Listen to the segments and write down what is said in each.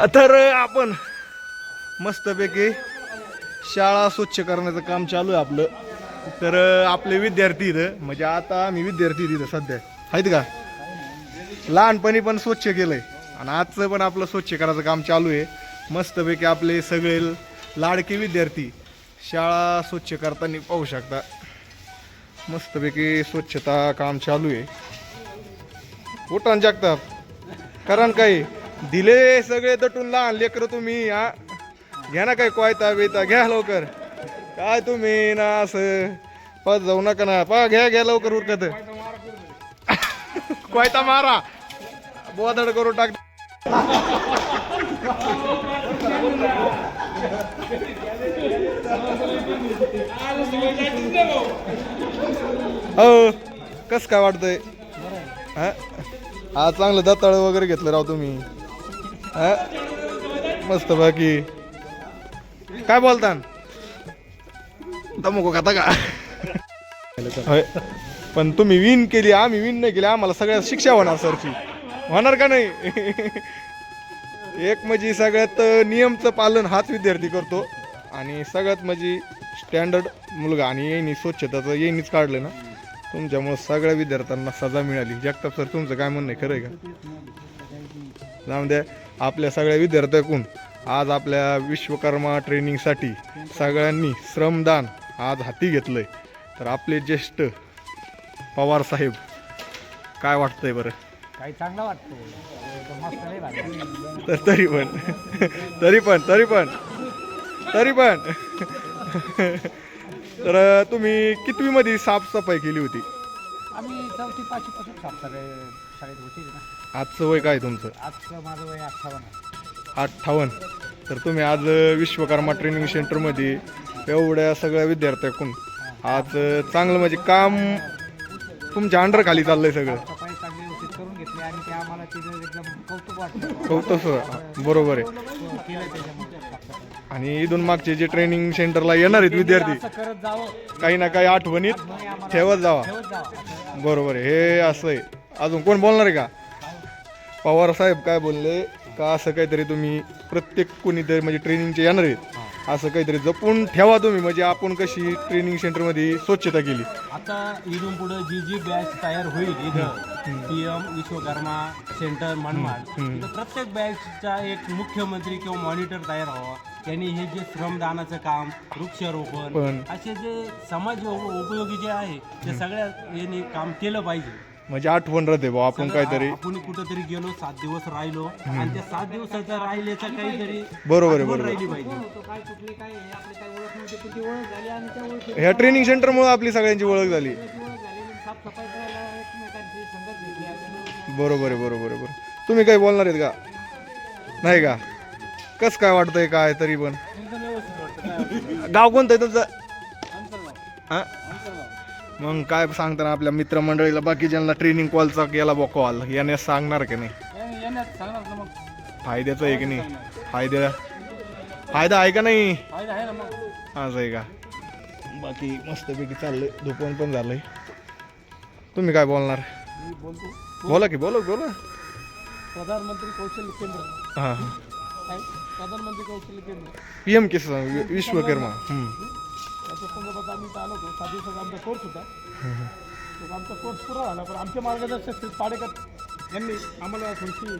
तर आपण मस्तपैकी शाळा स्वच्छ करण्याचं काम चालू आहे आपलं. तर आपले विद्यार्थी इथं म्हणजे आता आम्ही विद्यार्थी तिथं सध्या आहेत. का? लहानपणी पण स्वच्छ केलंय. आणि आजचं पण आपलं स्वच्छ करायचं काम चालू आहे. मस्तपैकी आपले सगळे लाडके विद्यार्थी शाळा स्वच्छ करताना पाहू शकता. मस्तपैकी स्वच्छता काम चालू आहे. उठान जगताप कारण काही. दिले सगळे दटून लहान लेकर तुम्ही हा? घ्या ना काय कोयता बिता घ्या लवकर. काय तुम्ही ना असं पद जाऊ नका ना. पा घ्या घ्या लवकर उरकत. कोयता मारा. बोधड करून टाक. हो कस काय वाटतंय? हा? हा चांगलं दताळ वगैरे घेतलं राव तुम्ही. हा? मस्त बाकी. काय बोलता तमुको खाता का? होय. पण तुम्ही विन केली आम्ही विन नाही केली आम्हाला सगळ्यात शिक्षा होणार सरची होणार का नाही? एक म्हणजे सगळ्यात नियमचं पालन हाच विद्यार्थी करतो. आणि सगळ्यात म्हणजे स्टँडर्ड मुलगा आणि येईनी स्वच्छताचं येईनीच काढलं ना. तुमच्यामुळे सगळ्या विद्यार्थ्यांना सजा मिळाली. जगताप सर तुमचं काय म्हणणं आहे? खरं आहे का? जाऊन द्या. आपल्या सगळ्या विद्यार्थ्याकडून आज आपल्या विश्वकर्मा ट्रेनिंगसाठी सगळ्यांनी श्रमदान आज हाती घेतलंय. तर आपले ज्येष्ठ पवार साहेब काय वाटतंय बरं? काही चांगलं वाटतं तर तरी पण तरी पण तरी पण तरी पण. तर तुम्ही कितवी मध्ये साफसफाई केली होती? आम्ही चौथी पाचवी पासून शाळेत होती ना. आजचं वय काय तुमचं? आजचं माझं वय अठ्ठावन्न आहे. अठ्ठावन्न. तर तुम्ही आज विश्वकर्मा ट्रेनिंग सेंटरमध्ये एवढ्या सगळ्या विद्यार्थ्याकडून आज चांगलं म्हणजे काम तुमच्या अंडर खाली चाललंय सगळं. सफाई चांगली व्यवस्थित करून घेतली आणि ते आम्हाला तिथं एकदम कौतुक बरोबर आहे. हो, केलं त्याच्यामध्ये साफसफाई. आणि इथून मागचे जे ट्रेनिंग सेंटरला येणार आहेत विद्यार्थी असं करत जावं. काही ना काही आठवणीत जावा. ठेवत जावं. बरोबर आहे. हे असं आहे. अजून कोण बोलणार आहे का? पवार साहेब काय बोलले? का असं काहीतरी तुम्ही प्रत्येक कोणीतरी म्हणजे ट्रेनिंगचे येणार आहेत? असं काहीतरी जपून ठेवा तुम्ही. म्हणजे आपण कशी ट्रेनिंग सेंटरमध्ये स्वच्छता केली. आता इथून पुढे जी जी बॅच तयार होईल इथं P M Vishwakarma centre Manmad प्रत्येक बॅचचा एक मुख्यमंत्री किंवा मॉनिटर तयार व्हावा. त्यांनी हे जे श्रमदानाचं काम वृक्षारोपण पण असे जे समाज उप- उपयोगी जे आहे ते सगळ्या यांनी काम केलं पाहिजे. म्हणजे आठवण राहते भाऊ आपण काहीतरी आपण कुठंतरी गेलो सात दिवस राहिलो आणि त्या सात दिवसाच्या राहिल्याचं काहीतरी बरोबर आहे आठवण बरोबर राहिली पाहिजे. तो काय कुठली काय आहे, आपली काय ओळख नव्हती पण ती ओळख झाली आणि त्या ओळखी ह्या ट्रेनिंग सेंटरमुळे आपली सगळ्यांची ओळख झाली. बरोबर आहे बरोबर आहे बरोबर तुम्ही काही बोलणार आहेत का? नाही का? कस काय वाटतंय काय तरी पण. गाव कोणतं आहे तुमचं? हा? मग काय सांगताना आपल्या मित्रमंडळीला बाकीच्यांना ट्रेनिंग कॉलचा गेला बा कॉल याने सांगणार की नाही? फायद्याचं आहे की नाही? फायद्या फायदा? आहे का नाही? फायदा आहे ना मग. असं आहे का? बाकी मस्तपैकी चाललंय. झोपण पण झालंय. तुम्ही काय बोलणार? बोला की बोला बोला. प्रधानमंत्री कौशल्य केंद्र. हां. प्रधानमंत्री कौशल्य केंद्र. P M Kisan Vishwakarma. हम्म. त्याच्या संदर्भात आम्ही इथं आलो होतो. सात दिवसाचा आमचा कोर्स होता. तो आमचा कोर्स पुरा झाला. पण आमचे मार्गदर्शक श्री पाडेकर यांनी आम्हाला थोडीशी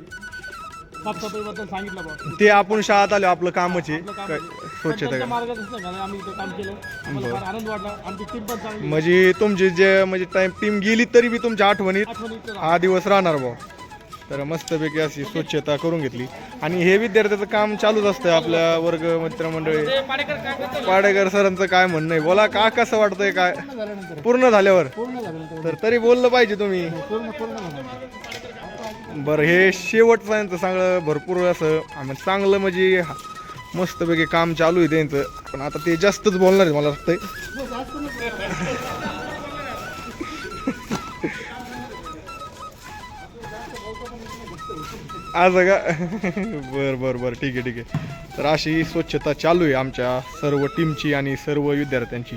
साफसफाईबद्दल सांगितलं बा ते आपण शाळेत आलो आपलं कामच आहे. काय स्वच्छता त्यांच्या. मार्गदर्शनाखाली आम्ही इथं काम केलं. आम्हाला फार आनंद वाटला. आमची टीम पण चांगली म्हणजे तुमची जे म्हणजे टाइम टीम गेली तरी बी तुमच्या आठवणीत आठवणीत हा दिवस राहणार भाऊ तर मस्तपैकी अशी स्वच्छता करून घेतली. आणि हे विद्यार्थ्याचं काम चालूच असतं आपल्या वर्ग मित्रमंडळी. पाडेकर सरांचं काय म्हणणं आहे? बोला का कसं वाटतंय काय? पूर्ण झाल्यावर? तर तरी बोललं पाहिजे तुम्ही. बरं हे शेवटचं यांचं चांगलं भरपूर असं. आम्ही चांगलं म्हणजे हा- मस्तपैकी काम चालू आहे त्यांचं. पण आता ते जास्तच बोलणार आहे मला वाटतंय. असं का बरं बरं बरं. ठीक आहे ठीक आहे. तर अशी स्वच्छता चालू आहे आमच्या सर्व टीमची आणि सर्व विद्यार्थ्यांची.